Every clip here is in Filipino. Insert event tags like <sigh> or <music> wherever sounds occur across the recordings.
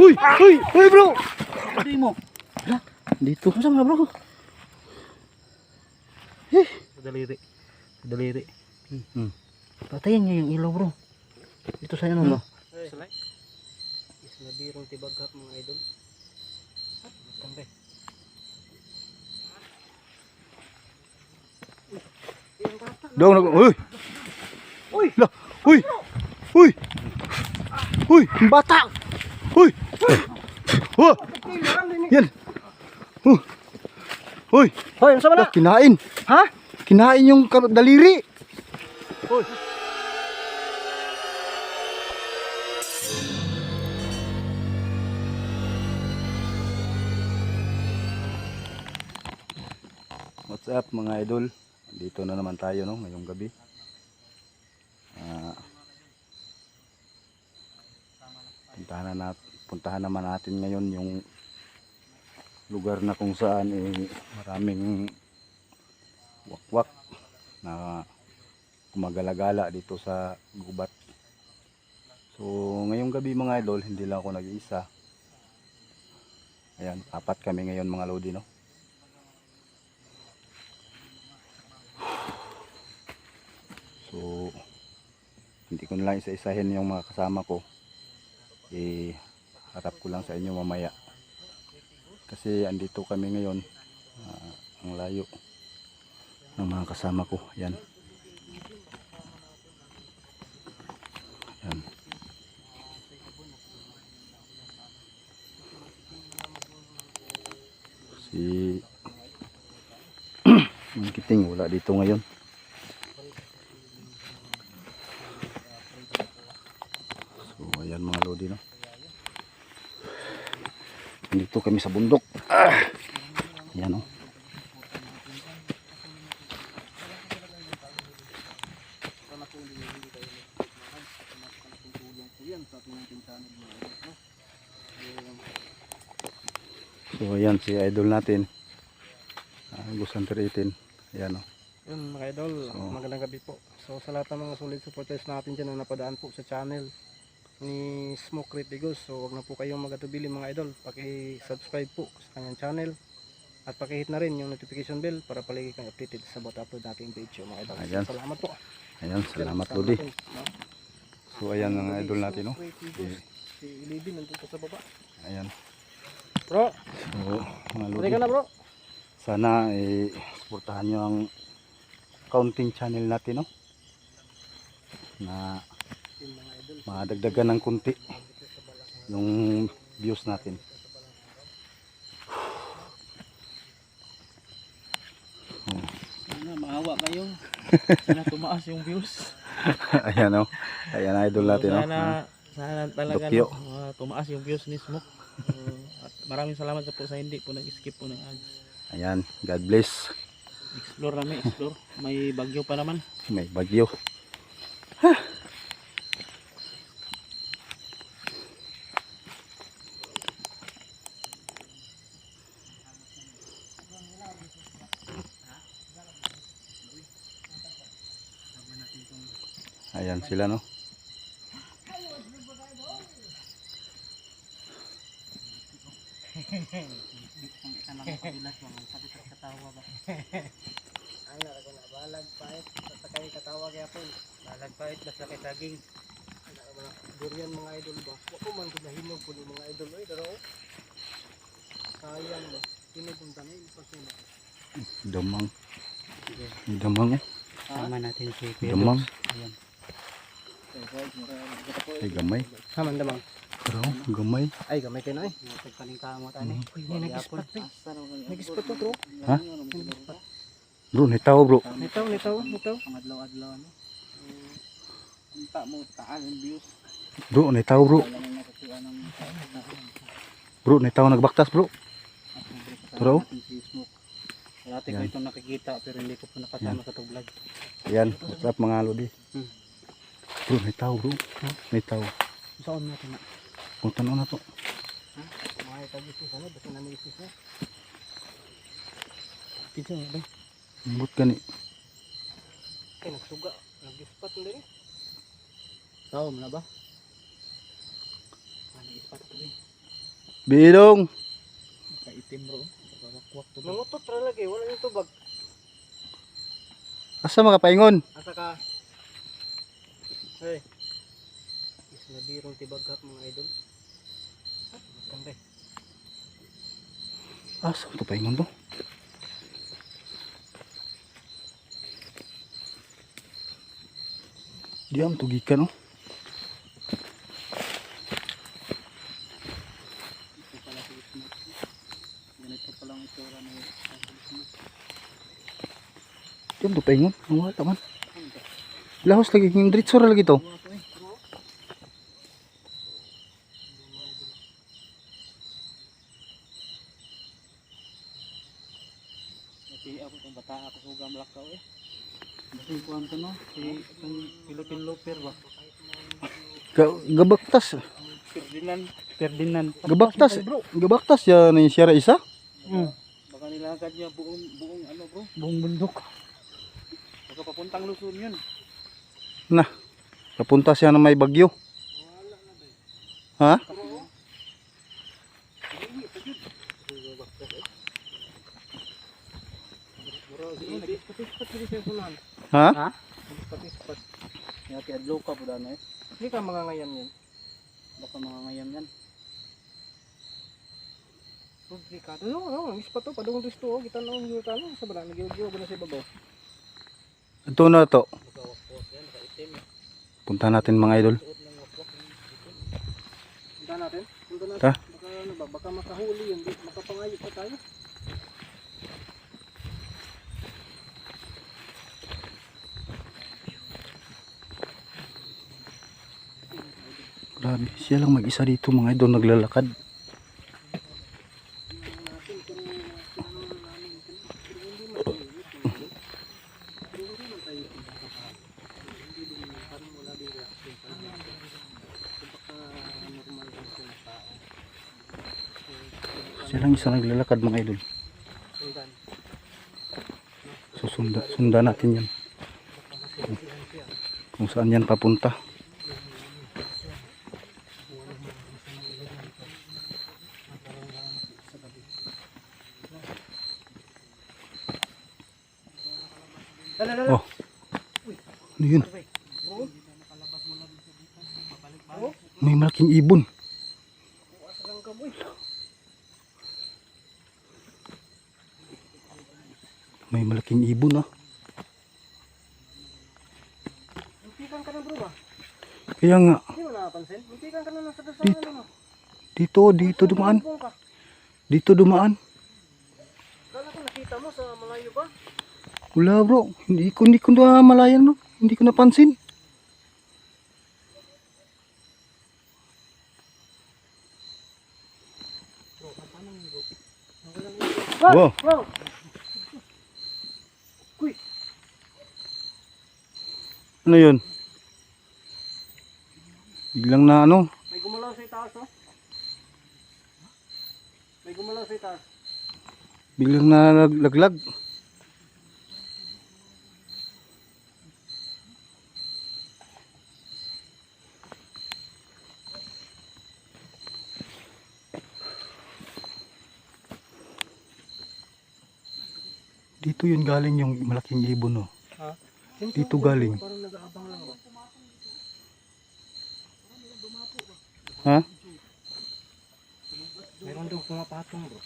Uy! Uy! Uy bro! Ano mo? Dito. Ano sama bro? Eh. Daliri. Daliri. Hmm. Patayin niyo yung ilaw bro. Ito sa ano no? Salay. Isla birong tibaghap mga idol. Kambe. Dong nag Uy! Uy! Uy! Uy! Uy! Bata! Uy! Oh! Yan! Uh. Uy! Hoy, ano Ah, kinain! Ha? Kinain yung daliri! Uy! What's up mga idol? Dito na naman tayo no ngayong gabi. Ah. puntahan na nat puntahan naman natin ngayon yung lugar na kung saan eh, maraming wakwak na kumagalagala dito sa gubat. So ngayong gabi mga idol, hindi lang ako nag-iisa. Ayan, apat kami ngayon mga lodi no. So hindi ko na isa-isahin yung mga kasama ko. Eh harap ko lang sa inyo mamaya. Kasi andito kami ngayon ah, ang layo ng mga kasama ko. Yan. Yan. Si <clears throat> yung kiting wala dito ngayon. So ayan mga lodi no. Dito kami sa bundok. Ah! Yan oh. So ayan si idol natin. Uh, Gusanter 18. Ayan oh. Yun mga idol, So- magandang gabi po. So sa lahat ng mga solid supporters natin dyan na napadaan po sa channel ni Smoke Criticos. So wag na po kayong magatubili mga idol. Paki-subscribe po sa kanyang channel. At paki-hit na rin yung notification bell para palagi kang updated sa bawat upload nating video mga idol. Ayan. Salamat po. Ayan, salamat Lodi. So ayan ang idol natin no. Si Ilibin nandun po sa baba. Ayan. Bro, So mga Lodi. na bro. Sana eh suportahan nyo ang counting channel natin no. Na Yun, mga. Madagdagan ng kunti yung views natin. Maawa kayo. <laughs> Sana tumaas yung views. Ayan oh. Ayan idol natin no. Sana, sana talaga no, ah, tumaas yung views ni Smoke. Uh, at maraming salamat sa po sa hindi po nag-skip po ng ads. Ayan, God bless. Explore namin, explore. May bagyo pa naman. May bagyo. Ayan sila no. Ang narago na balag pait basta kay katawag yapon. Balag pait basta kay saging. Durian mga idol ba? Wa ko man gud nahinog ko ni mga idol oy daro. Sayang ba? Hinog ang tanay pa sila. Damang. Damang oh. Sama natin si Damang. Ayan. Ay gamay. Haman damang. Pero gamay. Ay gamay kay na ay. Pagpaling ka mo tani. Uy, may nag-spot eh. Nag-spot to bro. Ha? Bro, nitaw bro. Nitaw, nitaw, nitaw. Pangadlaw-adlaw ano. Unta mo taas ang views. Bro, nitaw bro. Bro, nitaw nagbaktas bro. Turo? Dati ko Yan. itong nakikita pero hindi ko po nakasama sa itong vlog. Ayan, what's up mga lodi? Hmm. Bro, nitaw bro. Nitaw. Saan natin na? Punta na na to. Mga tagisis ano, basta na may isis na. Kinsa nga ba? Ambot gani. Ay nagsuga, nag-spot na rin. Tao mo na ba? Ano ispat ko rin. Bilong. Kaitim bro. Nangutot ra lagi, wala yung tubag. Asa makapaingon? Asa ka? Hey. Is na birong tibaghap mga idol. Diam to gikan no. Ito pala si Smoke. Ganito pa lang itsura ni Diam to paingon. Ang wala man. Lahos lagi yung diretso lagi to. Kasi ako itong bata ako sugam lakaw eh. Kasi kuhan ka no, si itong Philippine Loper ba? Ga- Gabaktas. Ferdinand. Ferdinand. Gabaktas. Gabaktas ya ni siya ra isa. Hmm. Baka nilakad niya buong, buong ano bro? Buong bundok. Baka papuntang Luzon yun. Na. Papunta siya na may bagyo. Ha? Ha? Ha? Nga ti adlaw ka po dano eh. Hindi ka mga ngayon yan. Baka mga ngayam yan. Hindi ka. Ano, ano, ang ispa to, padung disto, oh, kita na ang yuta, ano, sa bala, ba na sa babaw. Ito na to. Baka wakwak yan. Punta natin mga idol. Punta natin, punta natin. Ta. Baka ano ba, baka makahuli yun, makapangayot pa tayo. Grabe, siya lang mag-isa dito mga idol naglalakad. Naglalakad mga idol. Susunda, sundan natin yan. Kung, kung saan yan papunta. Oh. Ano yun? May malaking ibon. Asagang ka, boy. May malaking ibon ah. Muntikan ka na bro ba? Kaya nga, Hindi mo nakapansin? Muntikan ka na Dito. dasangan ano. dito, dito dumaan. Bumbong ka. Dito dumaan. Kala ko nakita mo sa malayo ba? Wala bro, hindi ko, hindi ko na malayan no. Hindi ko napansin. Wow. Wow! Ano yun? Biglang na ano, May gumalaw sa itaas oh. May gumalaw sa itaas. biglang na naglaglag. Dito yun galing yung malaking ibon no. Dito galing. Parang nag-aabang lang ba? Ha? Meron daw pumapatong bro.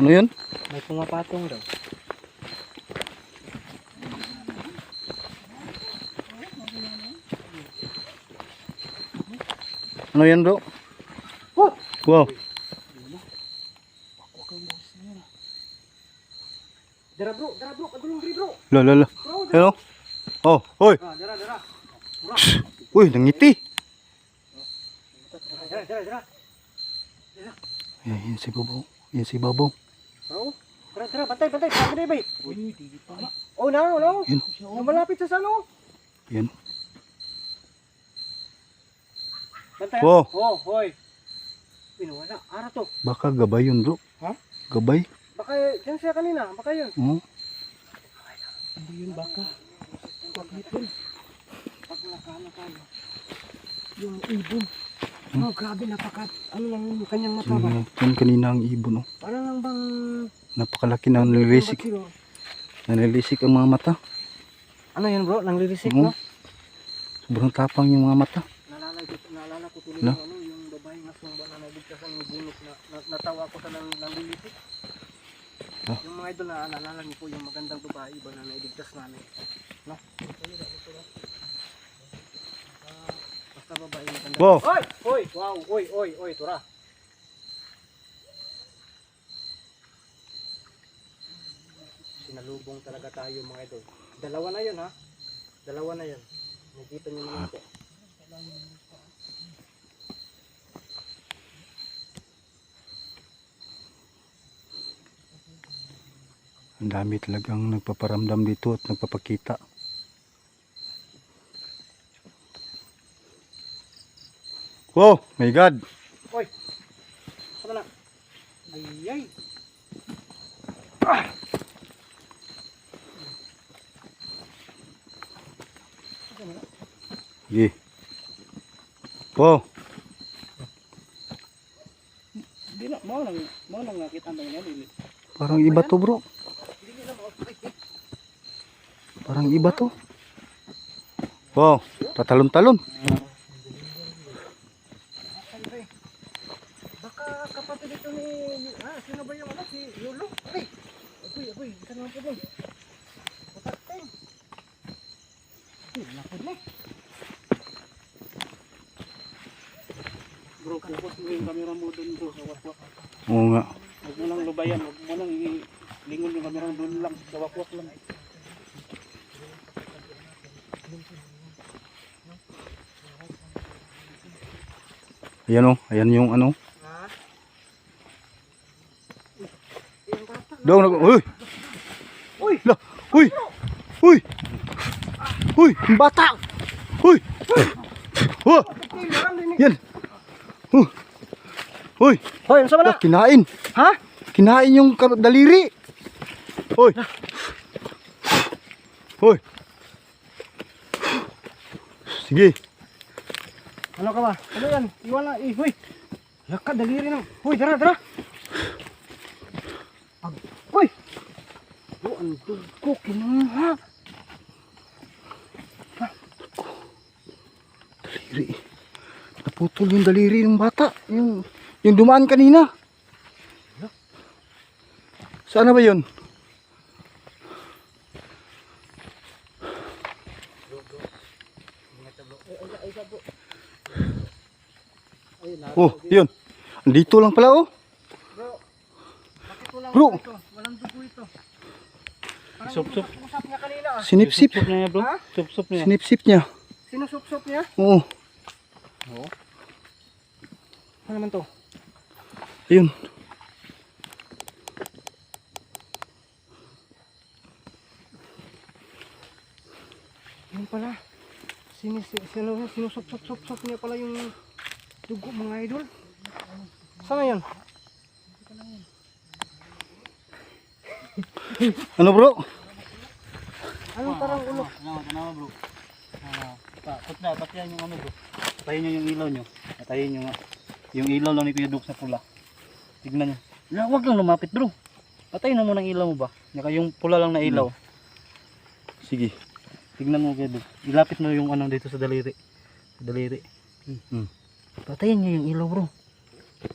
Ano yun? May pumapatong daw. Ano yan bro? Oh! Wow. Dara bro, dara bro, kadulong diri bro. La. Bro, dara. Hello? Oh, hoy. Ah, dara, dara. Uy, nangiti. Dara. Yan, si Babaw. Yan si Babaw. Bro, dara, dara, bantay, bantay. Sabi na? Uy, di pa. Oh, na, na. Yan. Na malapit sa sano. Yan. Bantay. Wow. Oh, hoy. Pinuwala. Ara to. Baka gabay yun bro. Ha? Gabay. Baka yan siya kanina. Baka yun. Oh. Ano yun baka? Bakit yun? Pag nakana tayo. Yung ibon. Oh, grabe, napakat. Ano lang yung kanyang mata ba? Yan, kanina ang ibon oh. Parang lang bang... Napakalaki na nalilisik. Batsiro. Nalilisik ang mga mata. Ano yan bro? Nanglilisik Oo. no? Sobrang tapang yung mga mata. Naalala ko, naalala ko tuloy No? ano, yung babae nga sumba na nabigkasan ng bunot na, na natawa ko sa nang nanglilisik. Ah. Yung mga idol na naalala niyo po yung magandang babae ba na naibigkas namin. No? Maganda. Wow! Oy! Oy! Wow! Oy! Oy! Oy! Tura! Sinalubong talaga tayo mga idol. Dalawa na yun ha. Dalawa na yun. Nakita niyo naman po. Ang dami talagang nagpaparamdam dito at nagpapakita. Wow! My God! Oy! Sama na. Ay ay! Sige. Wow! Di na, mo lang, mo lang nakita ang yan. Dili. Parang iba to bro. Parang iba to. Wow! Tatalon-talon. Baka kapatid ito ni... Ah, sino ba yung ano? Si Lolo? Ay! Agoy, agoy. Isa naman po doon. Matateng. Ay, napod na. Bro, focus mo yung camera mo dun bro sa wakwak. Oo nga. Huwag mo lang lubayan, huwag mo lang ilingon yung camera dun lang, sa wakwak lang. Ayan o. Ayan yung ano. Ha? Uy! Uy! La! Uy! Uy! Uy! Ang bata! Uy! Oh! Yan! Uh! Uy! Hoy, ano Oh, kinain! Ha? Kinain yung daliri! Uy! Uy! Sige! Ano ka ba? Ano yan? Iwan na. Eh, huy. Yaka, daliri na. Huy, tara, tara. Huy. Oh, ang dugo, kinuha. Daliri. Naputol yung daliri ng bata. Yung, yung dumaan kanina. Saan na ba yun? Oh, yun. Andito lang pala oh. Bro, walang Bro. dugo ito? Walang dugo ito. Parang Sup-sup. usap niya kanina ah. Sinipsip. Sup niya bro, sup-sup niya. Sinipsip niya. Sinusup-sup niya? Oo. Oo. Ano naman to? Ayun. Yun pala. Sinis, sino, sinusup-sup-sup niya pala yung dugo mga idol. Sana yun? <laughs> Ano bro? Anong parang ulo? Tanawa, tanawa bro. Ah, pa, put na, patihan yung ano bro. Patayin nyo yung ilaw nyo. Patayin nyo nga. Yung ilaw lang ni Kuya Duk sa pula. Tignan nyo. Na, wag lang lumapit bro. Patayin na mo ng ilaw mo ba? Naka yung pula lang na ilaw. Sige. Tignan mo Kuya Duk. Ilapit mo yung ano dito sa daliri. Sa daliri. Hmm. Patayin nyo yung ilaw bro.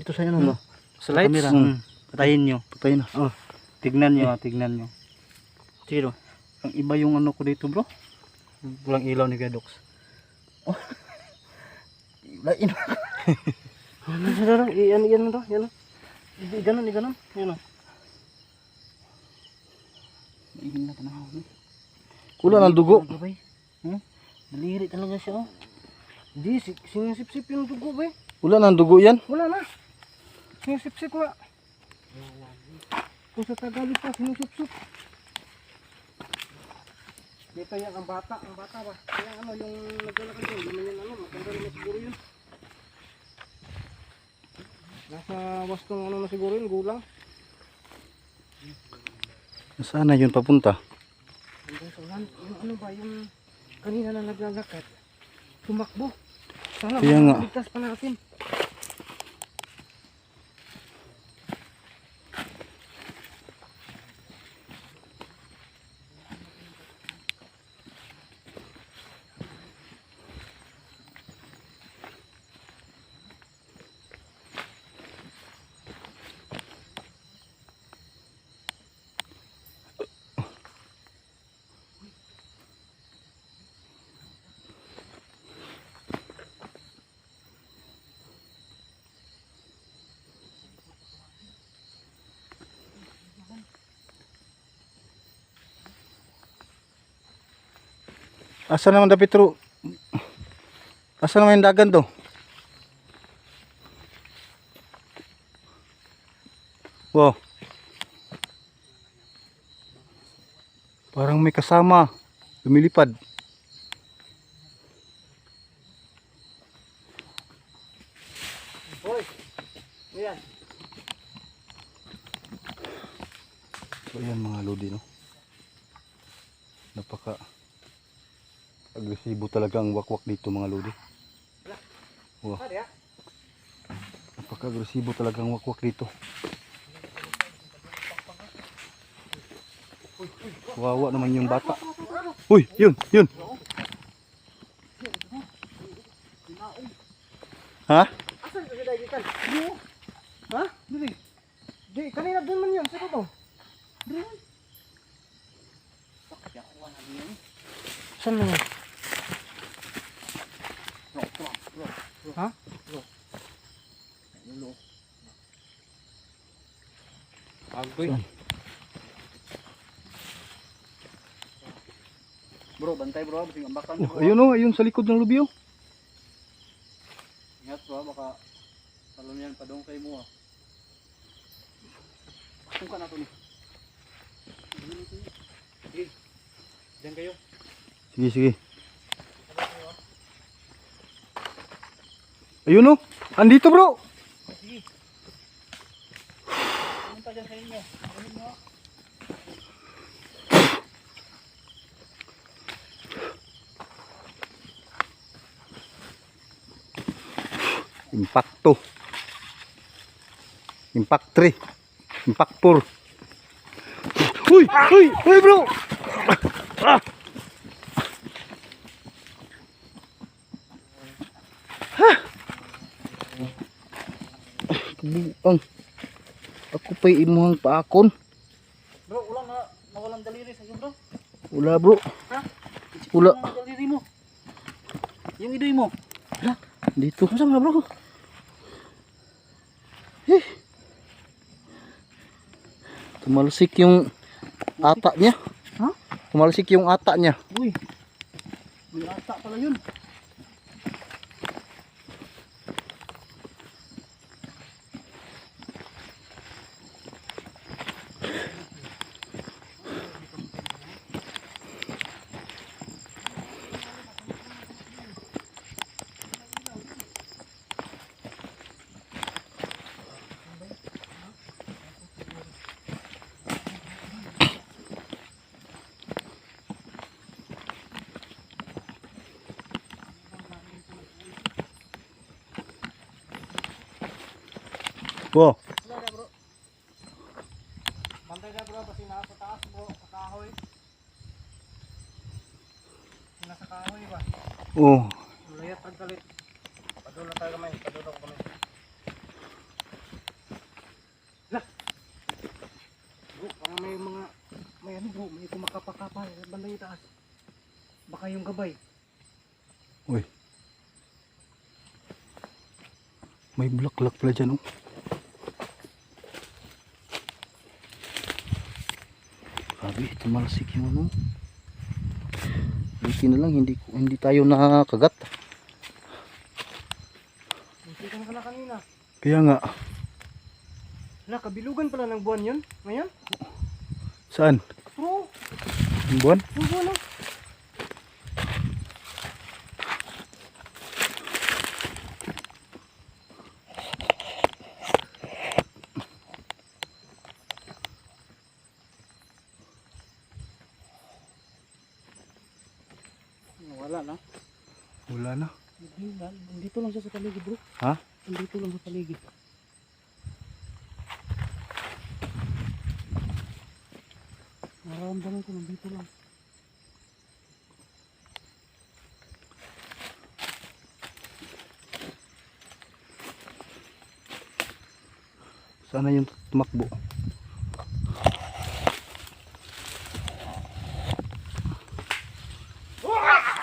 Dito sa ano ba? Sa Camera. Hmm. Hmm. Patayin nyo. Patay na. Tignan nyo ah, tignan nyo. Sino? Ang iba yung ano ko dito bro. Walang ilaw ni Dux. Oh. <laughs> Lain. <laughs> Ano sa darang? Iyan, iyan to, yan. I ganon, i ganon. Yan o. Lain na tanaw. Wala ng dugo. Gabay. Hmm? Daliri talaga siya oh. Di, si- sinisip-sip yung dugo ba eh. Wala ng dugo yan. Wala na. Sinisip-sip nga. Kung sa Tagalog pa, sinusup-sup. Dito yan ang bata, ang bata ba? Kaya ano, yung naglalakad yun, hindi man yan ano, maganda naman siguro yun. Nasa wastong ano na siguro yun, gulang. Saan na yun papunta? Hanggang sa ulan, yung ano ba, yung kanina na naglalakad, tumakbo. Sana Kaya nga. ligtas pa natin. Asa naman dapat Petro? Asa naman yung dagan to? Wow. Parang may kasama. Lumilipad. Hoy! Ayan. So ayan mga lodi no. Napaka agresibo talaga ang wakwak dito mga lodi. Wow. Napaka agresibo talaga ang wakwak dito. Wawa naman yung bata. Uy, yun, yun. Ha? Asan ka? Yo. Ha? Dili. Di kanina doon man yun. Sino to? Doon. Saan mo? Ha? Agoy. Bro, bantay bro, kasi ambakan Oh, ayun oh, ayun sa likod ng lubyo. Ingat bro, baka talon yan padong kay mo ah. Kung ka na to ni. Sige. Diyan kayo. Sige, sige. Ayun oh, andito bro. Mo. Impacto. Impact 3. Impact 4. Uy! Uy! Uy bro! Kabuang. Ako pa'y imuhang paakon. Bro, wala na nawalang daliri sa bro. Wala bro. Ha? Wala. Daliri mo. Yung idoy mo. Dito. Masa nga bro? Tumalsik yung ata niya. Ha? Tumalsik yung ata niya. Uy. May ata pala yun. Bro. Bantay na bro, kasi nasa taas bro, sa kahoy. Nasa kahoy ba? Oh. Layat ang kalit. Padulo tayo kamay, padulo ko kamay. Lah! Bro, parang may mga, may ano bro, may kumakapa-kapa, bandang itaas. Baka yung gabay. Uy. May bulaklak pala dyan oh. Grabe, tumalsik yung ano. Buti na lang, hindi, hindi tayo nakakagat. Hindi ka na ka na kanina. Kaya nga, Wala, kabilugan pala ng buwan yun. Ngayon? saan? Bro, Yung buwan? yung buwan oh. Wala na. Na. Dito lang siya sa paligid bro. Ha? Dito lang sa paligid. Nararamdaman ko nandito lang. Sana yung tumakbo.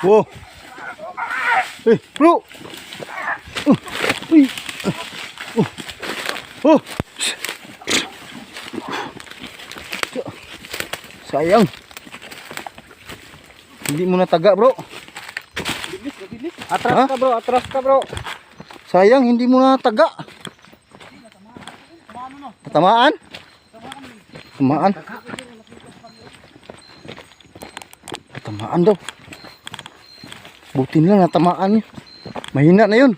Wow! Hey, bro! Uy! Oh! Oh! Sayang! Hindi mo nataga, bro. Atras Ha? ka bro, atras ka bro. Sayang, hindi mo na taga. Tamaan? Tamaan. Tamaan daw. Buti nila natamaan niya. Mahina na yun.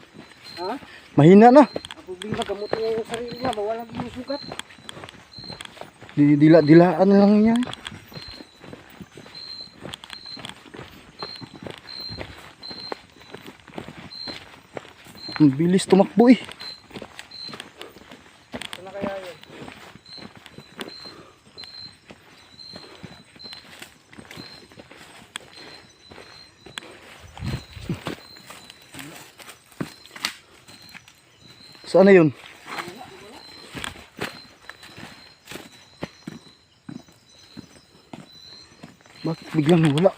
Ha? Mahina na. Ang problema, gamutin niya yung sarili niya, mawalang yung sugat. Di- Dila-dilaan na lang niya. Ang bilis tumakbo eh. Saan na yun? Bakit biglang wala?